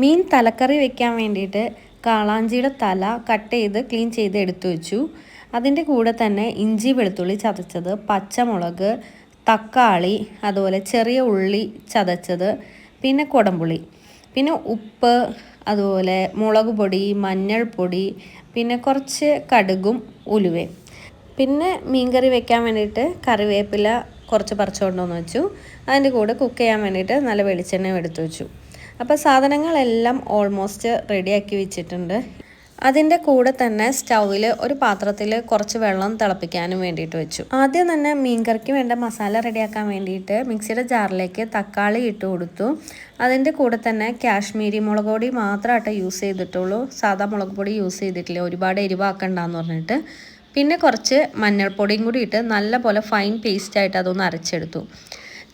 മീൻ തലക്കറി വെക്കാൻ വേണ്ടിയിട്ട് കാളാഞ്ചിയുടെ തല കട്ട് ചെയ്ത് ക്ലീൻ ചെയ്ത് എടുത്തു വെച്ചു. അതിന്റെ കൂടെ തന്നെ ഇഞ്ചി വെളുത്തുള്ളി ചതച്ചത് പച്ചമുളക് തക്കാളി അതുപോലെ ചെറിയ ഉള്ളി ചതച്ചത് പിന്നെ കുടംപുളി. പിന്നെ ഉപ്പ് അതുപോലെ മുളക് പൊടി മഞ്ഞൾപ്പൊടി പിന്നെ കുറച്ച് കടുകും ഉലുവയും പിന്നെ മീൻകറി വെക്കാൻ വേണ്ടിയിട്ട് കറിവേപ്പില കുറച്ച് പറിച്ചുകൊണ്ടുവന്ന് വെച്ചു. അതിന്റെ കൂടെ കുക്ക് ചെയ്യാൻ വേണ്ടിയിട്ട് നല്ല വെളിച്ചെണ്ണ എടുത്തു വെച്ചു. അപ്പോൾ സാധനങ്ങളെല്ലാം ഓൾമോസ്റ്റ് റെഡിയാക്കി വെച്ചിട്ടുണ്ട്. അതിന്റെ കൂടെ തന്നെ സ്റ്റൗവിൽ ഒരു പാത്രത്തിൽ കുറച്ച് വെള്ളം തിളപ്പിക്കാനും വേണ്ടിയിട്ട് വെച്ചു. ആദ്യം തന്നെ മീൻകറിക്ക് വേണ്ട മസാല റെഡിയാക്കാൻ വേണ്ടിയിട്ട് മിക്സിയുടെ ജാറിലേക്ക് തക്കാളി ഇട്ട് കൊടുത്തു. അതിന്റെ കൂടെ തന്നെ കാശ്മീരി മുളക് പൊടി മാത്രമായിട്ട് യൂസ് ചെയ്തിട്ടുള്ളൂ. സാധാ മുളക് പൊടി യൂസ് ചെയ്തിട്ടില്ല. ഒരുപാട് എരിവാക്കണ്ടെന്ന് പറഞ്ഞിട്ട്. പിന്നെ കുറച്ച് മഞ്ഞൾപ്പൊടിയും കൂടി ഇട്ട് നല്ലപോലെ ഫൈൻ പേസ്റ്റായിട്ട് അതൊന്ന് അരച്ചെടുത്തു.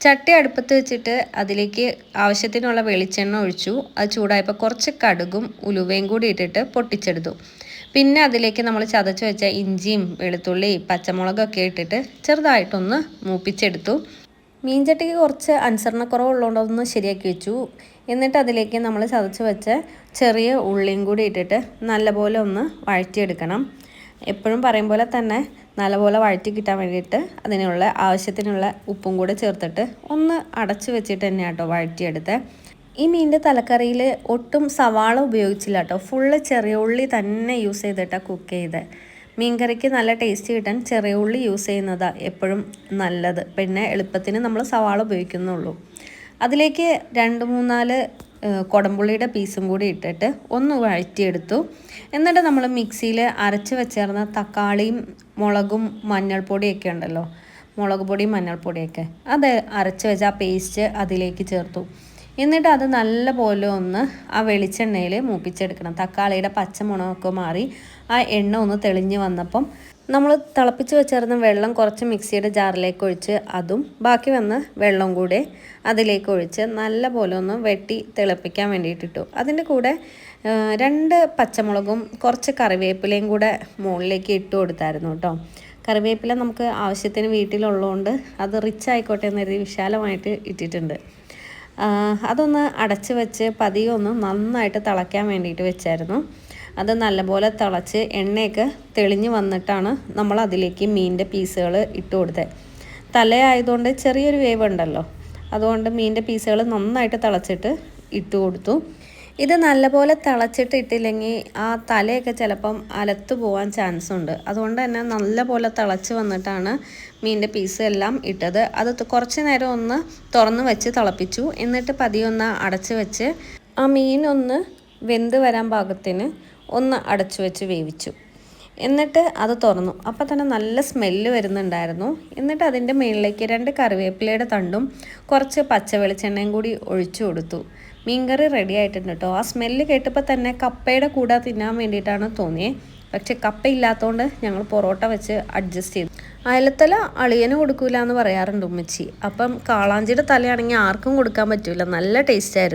ചട്ടി അടുപ്പത്ത് വെച്ചിട്ട് അതിലേക്ക് ആവശ്യത്തിനുള്ള വെളിച്ചെണ്ണ ഒഴിച്ചു. അത് ചൂടായപ്പോൾ കുറച്ച് കടുകും ഉലുവയും കൂടി ഇട്ടിട്ട് പൊട്ടിച്ചെടുത്തു. പിന്നെ അതിലേക്ക് നമ്മൾ ചതച്ച് വെച്ച ഇഞ്ചിയും വെളുത്തുള്ളി പച്ചമുളകൊക്കെ ഇട്ടിട്ട് ചെറുതായിട്ടൊന്ന് മൂപ്പിച്ചെടുത്തു. മീൻചട്ടിക്ക് കുറച്ച് അനുസരണക്കുറവുള്ളതുകൊണ്ട് ഒന്ന് ശരിയാക്കി വെച്ചു. എന്നിട്ട് അതിലേക്ക് നമ്മൾ ചതച്ച് വെച്ച ചെറിയ ഉള്ളിയും കൂടി ഇട്ടിട്ട് നല്ലപോലെ ഒന്ന് വഴറ്റിയെടുക്കണം. എപ്പോഴും പറയും പോലെ തന്നെ നല്ലപോലെ വഴറ്റി കിട്ടാൻ വേണ്ടിയിട്ട് അതിനുള്ള ആവശ്യത്തിനുള്ള ഉപ്പും കൂടെ ചേർത്തിട്ട് ഒന്ന് അടച്ചു വെച്ചിട്ട് തന്നെ കേട്ടോ വഴറ്റിയെടുത്ത്. ഈ മീനിന്റെ തലക്കറിയിൽ ഒട്ടും സവാള ഉപയോഗിച്ചില്ല കേട്ടോ ഫുള്ള് ചെറിയ ഉള്ളി തന്നെ യൂസ് ചെയ്തിട്ടാണ് കുക്ക് ചെയ്ത്. മീൻകറിക്ക് നല്ല ടേസ്റ്റ് കിട്ടാൻ ചെറിയ ഉള്ളി യൂസ് ചെയ്യുന്നതാണ് എപ്പോഴും നല്ലത്. പിന്നെ എളുപ്പത്തിന് നമ്മൾ സവാള ഉപയോഗിക്കുന്നുള്ളൂ. അതിലേക്ക് രണ്ട് മൂന്നാൽ കുടംപുള്ളിയുടെ പീസും കൂടി ഇട്ടിട്ട് ഒന്ന് വഴറ്റിയെടുത്തു. എന്നിട്ട് നമ്മൾ മിക്സിയിൽ അരച്ച് വെച്ചേർന്ന തക്കാളിയും മുളകും മഞ്ഞൾപ്പൊടിയൊക്കെ ഉണ്ടല്ലോ മുളക് പൊടിയും മഞ്ഞൾപ്പൊടിയൊക്കെ അത് അരച്ച് വെച്ച ആ പേസ്റ്റ് അതിലേക്ക് ചേർത്തു. എന്നിട്ട് അത് നല്ല പോലെ ഒന്ന് ആ വെളിച്ചെണ്ണയിൽ മൂപ്പിച്ചെടുക്കണം. തക്കാളിയുടെ പച്ചമുളകൊക്കെ മാറി ആ എണ്ണ ഒന്ന് തെളിഞ്ഞ് വന്നപ്പം നമ്മൾ തിളപ്പിച്ച് വെച്ചിരുന്ന വെള്ളം കുറച്ച് മിക്സിയുടെ ജാറിലേക്ക് ഒഴിച്ച് അതും ബാക്കി വന്ന വെള്ളം കൂടെ അതിലേക്ക് ഒഴിച്ച് നല്ല പോലെ ഒന്ന് വെട്ടി തിളപ്പിക്കാൻ വേണ്ടിയിട്ടിട്ടു അതിന്റെ കൂടെ രണ്ട് പച്ചമുളകും കുറച്ച് കറിവേപ്പിലയും കൂടെ മുകളിലേക്ക് ഇട്ട് കൊടുത്തായിരുന്നു കേട്ടോ. കറിവേപ്പില നമുക്ക് ആവശ്യത്തിന് വീട്ടിലുള്ളതുകൊണ്ട് അത് റിച്ച് ആയിക്കോട്ടെ എന്നൊരു വിശാലമായിട്ട് ഇട്ടിട്ടുണ്ട്. അതൊന്ന് അടച്ച് വെച്ച് പതിയൊന്ന് നന്നായിട്ട് തിളയ്ക്കാൻ വേണ്ടിയിട്ട് വെച്ചായിരുന്നു. അത് നല്ലപോലെ തിളച്ച് എണ്ണയൊക്കെ തെളിഞ്ഞ് വന്നിട്ടാണ് നമ്മൾ അതിലേക്ക് മീനിന്റെ പീസുകൾ ഇട്ട് കൊടുത്തത്. തലയായതുകൊണ്ട് ചെറിയൊരു വേവ് ഉണ്ടല്ലോ അതുകൊണ്ട് മീനിന്റെ പീസുകൾ നന്നായിട്ട് തിളച്ചിട്ട് ഇട്ട് കൊടുത്തു. ഇത് നല്ലപോലെ തിളച്ചിട്ട് ഇട്ടില്ലെങ്കിൽ ആ തലയൊക്കെ ചിലപ്പം അലത്ത് പോകാൻ ചാൻസ് ഉണ്ട്. അതുകൊണ്ട് തന്നെ നല്ലപോലെ തിളച്ച് വന്നിട്ടാണ് മീനിന്റെ പീസ് എല്ലാം ഇട്ടത്. അത് കുറച്ച് നേരം ഒന്ന് തുറന്ന് വെച്ച് തിളപ്പിച്ചു. എന്നിട്ട് പതിയൊന്ന് അടച്ച് വെച്ച് ആ മീനൊന്ന് വെന്ത് വരാൻ പാകത്തിന് ഒന്ന് അടച്ചു വെച്ച് വേവിച്ചു. എന്നിട്ട് അത് തുറന്നു. അപ്പോൾ തന്നെ നല്ല സ്മെല്ല് വരുന്നുണ്ടായിരുന്നു. എന്നിട്ട് അതിന്റെ മുകളിലേക്ക് രണ്ട് കറിവേപ്പിലയുടെ തണ്ടും കുറച്ച് പച്ച വെളിച്ചെണ്ണയും കൂടി ഒഴിച്ചു കൊടുത്തു. മീൻകറി റെഡി ആയിട്ടുണ്ട് കേട്ടോ ആ സ്മെല്ല് കേട്ടപ്പോൾ തന്നെ കപ്പയുടെ കൂടെ തിന്നാൻ വേണ്ടിയിട്ടാണ് തോന്നിയത് പക്ഷെ കപ്പ ഇല്ലാത്തതുകൊണ്ട് ഞങ്ങൾ പൊറോട്ട വെച്ച് അഡ്ജസ്റ്റ് ചെയ്തു. അയലത്തല അളിയന് കൊടുക്കൂല എന്ന് പറയാറുണ്ട് ഉമ്മച്ചി. അപ്പം കാളാഞ്ചിയുടെ തലയാണെങ്കിൽ ആർക്കും കൊടുക്കാൻ പറ്റില്ല നല്ല ടേസ്റ്റ് ആയിരുന്നു.